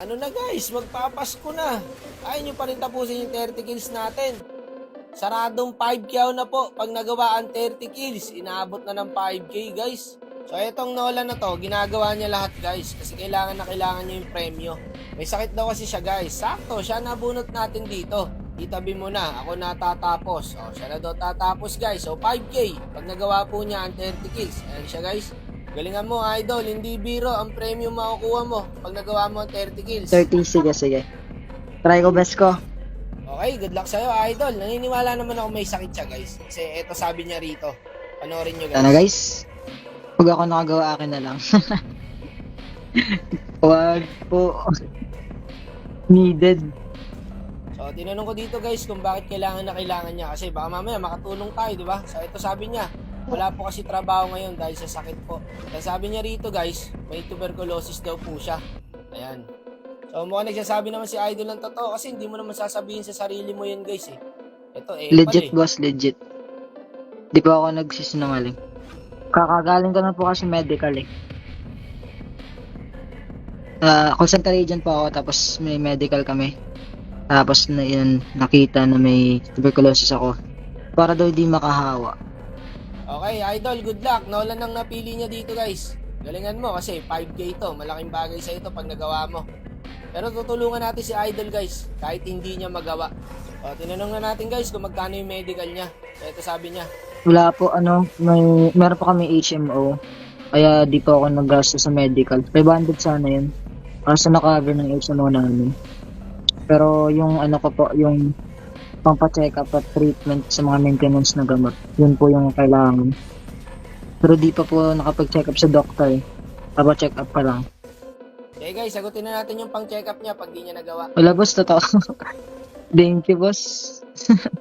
Ano na guys, magpapasko na. Ayaw nyo pa rin tapusin yung 30 kills natin. Saradong 5K na po. Pag nagawa ang 30 kills, inaabot na ng 5K guys. So itong Nolan na to, ginagawa niya lahat guys. Kasi kailangan na kailangan niya yung premyo. May sakit daw kasi siya guys. Sakto, siya nabunot natin dito. Itabi mo na, ako natatapos. O, siya na daw tatapos guys. So 5K, pag nagawa po niya ang 30 kills. Ayan siya guys. Galingan mo idol, hindi biro ang premium makukuha mo pag nagawa mo ang 30 kills. 30, sige, sige. Try ko best ko. Okay, good luck sa'yo, idol. Naniniwala naman ako may sakit siya, guys. Kasi eto sabi niya rito. Panoorin nyo, guys. Ano guys? Pag ako nakagawa, akin na lang. Wag po. Needed. So, tinanong ko dito, guys, kung bakit kailangan na kailangan niya. Kasi baka mamaya makatulong tayo, di ba? So, ito sabi niya, wala po kasi trabaho ngayon dahil sa sakit po. Kaya sabi niya rito, guys, may tuberculosis daw po siya. Ayan. So, mukhang nagsasabi naman si Idol ng totoo kasi hindi mo naman sasabihin sa sarili mo yun, guys, eh. Ito, eh, Legit pala, eh. boss, legit. Di pa ako nagsisinungaling. Kakagaling ko na po kasi medical eh. Ah, call center agent po ako tapos may medical kami. Tapos na yun, nakita na may tuberculosis ako. Para daw di makahawa. Okay, Idol, good luck. Nolan ang napili niya dito, guys. Galingan mo kasi 5K to. Malaking bagay sa ito pag nagawa mo. Pero tutulungan natin si Idol, guys. Kahit hindi niya magawa. O, tinanong na natin, guys, kung magkano yung medical niya. Ito sabi niya. Wala po, ano, may, meron pa kami HMO. Kaya di po ako naggasto sa medical. 500 sana yun. Kaso na-cover ng HMO namin. Pero yung ano ko po, yung pampa-check up at treatment sa mga maintenance na gamot. Yun po yung kailangan. Pero di pa po nakapag-check up sa doctor. Papa-check up pa lang. Okay, guys, sagutin na natin yung pang-check up niya pag di niya nagawa. Wala boss, totoo. Thank you boss.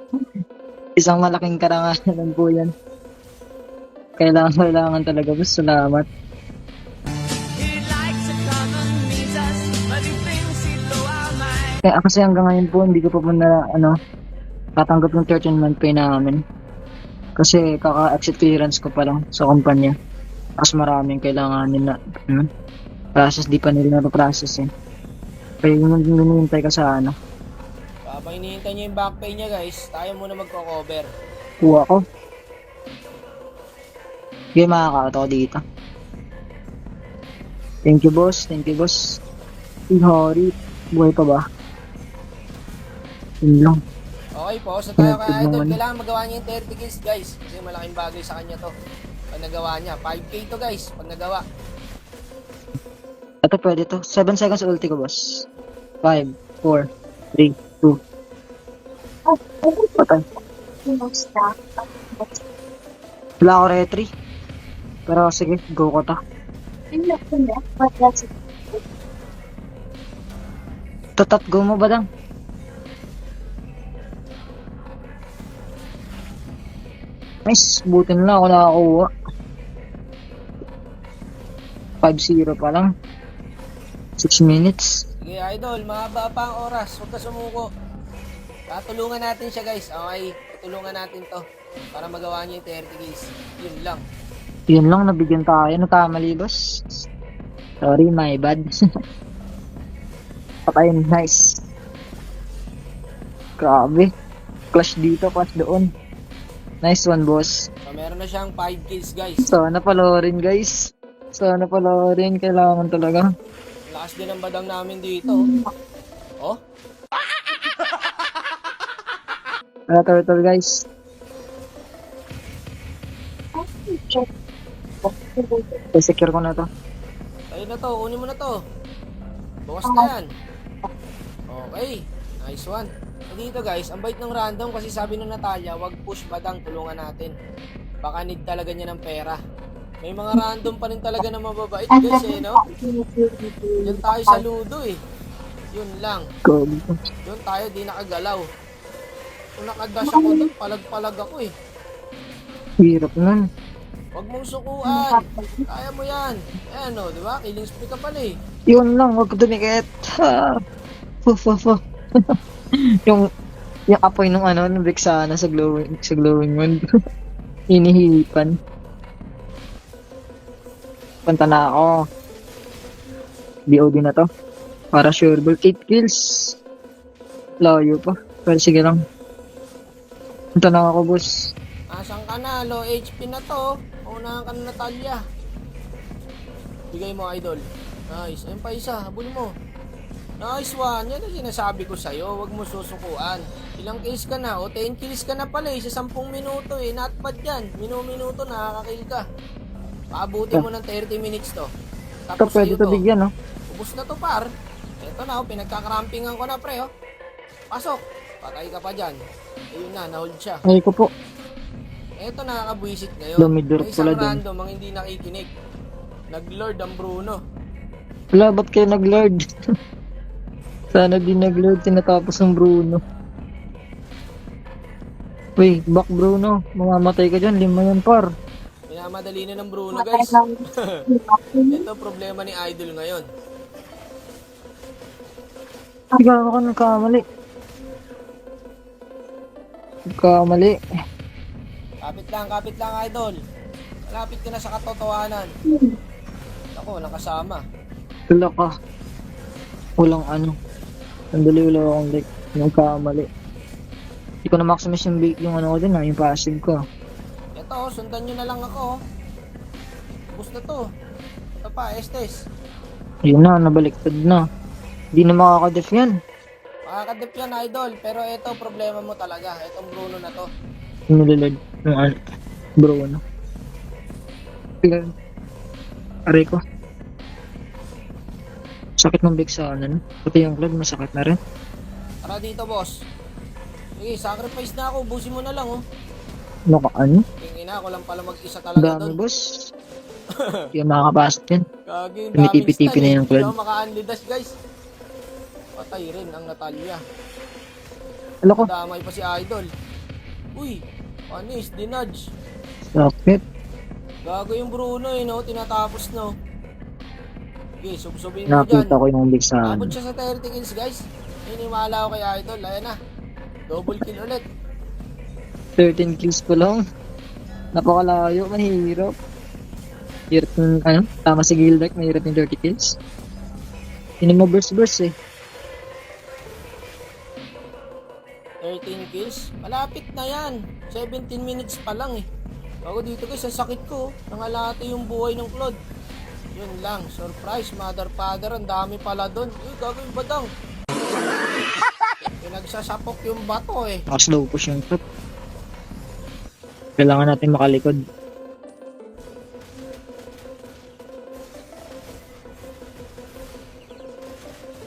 Isang malaking karangalan po yan. Kailangan, kailangan talaga boss. Salamat. Kaya kasi hanggang ngayon po, hindi ko pa po na, ano, tatanggap ng 13 month pay namin. Kasi kaka-exit clearance ko pa lang sa kumpanya. Tapos maraming kailanganin na, hmm, process, di pa nila na-process eh. Kaya yung minintay ka sa ano, habang hinihintay niya yung back pay niya, guys, tayo muna magko-cover. kuha ko. Hindi makaka ako dito. Thank you boss, thank you boss. Ihori, buhay pa ba? Yun lang. Okay po, so tayo kay Connected Idol. naman. Kailangan magawa niya yung 30 kills, guys. Kasi malaking bagay sa kanya to. Pag nagawa niya. 5K to, guys. Pag nagawa. Ito pwede to. 7 seconds ulti ko, boss. 5, 4, 3, 2. Patay. Wala ako retry. Pero sige, go ko ta. Tatat, go mo ba dang? Nice, buti na lang ako nakakuha. 5-0 pa lang. 6 minutes. Sige, Idol. Mahaba pa ang oras. Huwag ka sumuko. Tatulungan natin siya, guys. Okay. Tutulungan natin to. Para magawa niya yung 30 kills. Yun lang. Yun lang, nabigyan tayo. Nagkamali, boss. Sorry, my bad. Patay, nice. Grabe. Clash dito, clash doon. Nice one, boss. So, meron na siyang 5 kills, guys. Sana panoorin, guys. Sana panoorin. Kailangan talaga. Lakas din ang badang namin dito. Oh, Wala turtle, guys. I-secure ko na to. ayun na to. Kunin mo na to. Bukas na yan. Okay. Nice one. So, dito guys, ang bait ng random kasi sabi ng Natalia, wag push badang, tulungan natin. Baka need talaga niya ng pera. May mga random pa rin talaga na mababait guys eh, no? Diyan tayo sa ludo eh. Yun lang. Yun tayo, di nakagalaw. Kung nakadash ako doon, palag-palag ako eh. Hirap nun. Huwag mong sukuan. Kaya mo yan. Ayan o, di ba? Killing spree ka pala eh. Yun lang, wag dumikit. Ah. Fu, fu, fu. Yung, yung apoy ng ano, ng Vexana sa glowing, sa glowing one. Hinihipan. Punta na ako. BOD na to. Para sure ball 8 kills. Layo pa. Pero sige lang. Punta na ako, boss. Asan ka na? Low HP na to. Unahan ka na Natalia. Bigay mo, idol. Nice. Ayun pa isa. Habol mo. Nice one. Yan ang sinasabi ko sa'yo. Huwag mo susukuan. Ilang kills ka na? O 10 kills ka na pala eh. Sa 10 minuto eh. Not bad yan. Minu-minuto nakakakill ka. Paabuti mo ng 30 minutes to. Ito, Tapos pwede sa'yo to bigyan, no? Ubus na to par. Ito na, oh, pinagkakarampingan ko na pre, oh. Pasok. Patay ka pa dyan. Ayun na, nahold siya. Ay ko po. Ito nakakabwisit ngayon. Lumidor May pala isang dun. random ang hindi nakikinig. Nag-lord ang Bruno. Wala, ba't kayo nag-lord? Sana di nag-lord, tinatapos ng Bruno. Wait, back Bruno. Mamamatay ka dyan, lima yan par. Minamadali na ng Bruno, guys. Ito problema ni Idol ngayon. Ay, gago ka nagkamali. Nagkamali. Kapit lang, kapit lang, Idol. Malapit ka na sa katotohanan. Ako, nakasama. Wala ka. Walang ano. Sandali wala akong like. Nagkamali. Hindi ko na maximize yung, bait- yung ano ko din ha, yung passive ko. Ito, sundan nyo na lang ako. Ubus na to. Ito pa, Estes. Yun na, nabaliktad na. Hindi na makakadef yan. Makakadip yan, Idol. Pero ito, problema mo talaga. Itong Bruno na to. Yung nililad. Yung ano. Tingnan. Aray ko. Sakit ng big sa ano. no? Pati yung blood, masakit na rin. Tara dito, boss. Sige, sacrifice na ako. Ubusin mo na lang, oh. Ano ka, ano? Tingin na, ako lang pala mag-isa talaga dami, doon. boss. Hindi ka makakapasok yan. Gagi, yung Tumitipi-tipi na yung club. Hindi ako maka-unli dash, guys. Patay rin ang Natalia. Alam ko, Damay pa si Idol. Uy, panis, dinudge. sakit. Gago yung Bruno, eh, no? Tinatapos, no? Okay, subsubin mo dyan. Nakita ko yung big sa Abot ano. siya sa 30 kills, guys. Iniwala ko kay Idol. Ayan na. Double kill ulit. 13 kills pa lang. Napakalayo, mahirap. Hirap ng, ano, tama si Gildak, mahirap yung 30 kills. Hindi mo burst-burst eh. 13 kills. Malapit na yan. 17 minutes pa lang eh. Ako dito guys, ang sakit ko. oh. Nangalate yung buhay ng Claude. Yun lang. Surprise, mother father. Ang dami pala doon. Uy, gago yung badang. Pinagsasapok yung bato eh. Naka-slow push yung trip. Kailangan natin makalikod.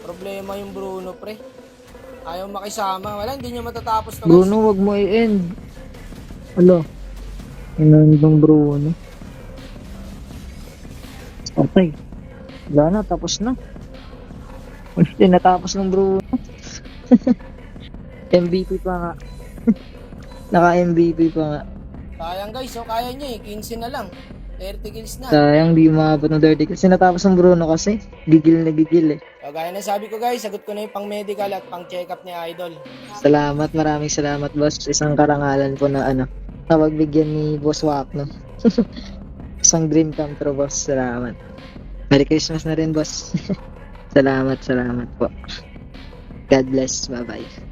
Problema yung Bruno, pre. Ayaw makisama. Wala, hindi niya matatapos guys. Bruno, wag mo i-end. Alo. Inandong Bruno. Okay. Wala na, tapos na. Hindi natapos ng Bruno. MVP pa nga. Naka-MVP pa nga. Sayang guys, so kaya niya eh. 15 na lang. 30 kills na. Sayang di umabot ng 30 kasi natapos ng Bruno kasi. Gigil na gigil eh. So, gaya na sabi ko guys, sagot ko na yung pang medical at pang check-up ni Idol. Salamat, maraming salamat boss. Isang karangalan po na ano, napagbigyan ni Boss Wapno. Isang dream come true boss. Salamat. Merry Christmas na rin boss. salamat, salamat po. God bless. Bye-bye.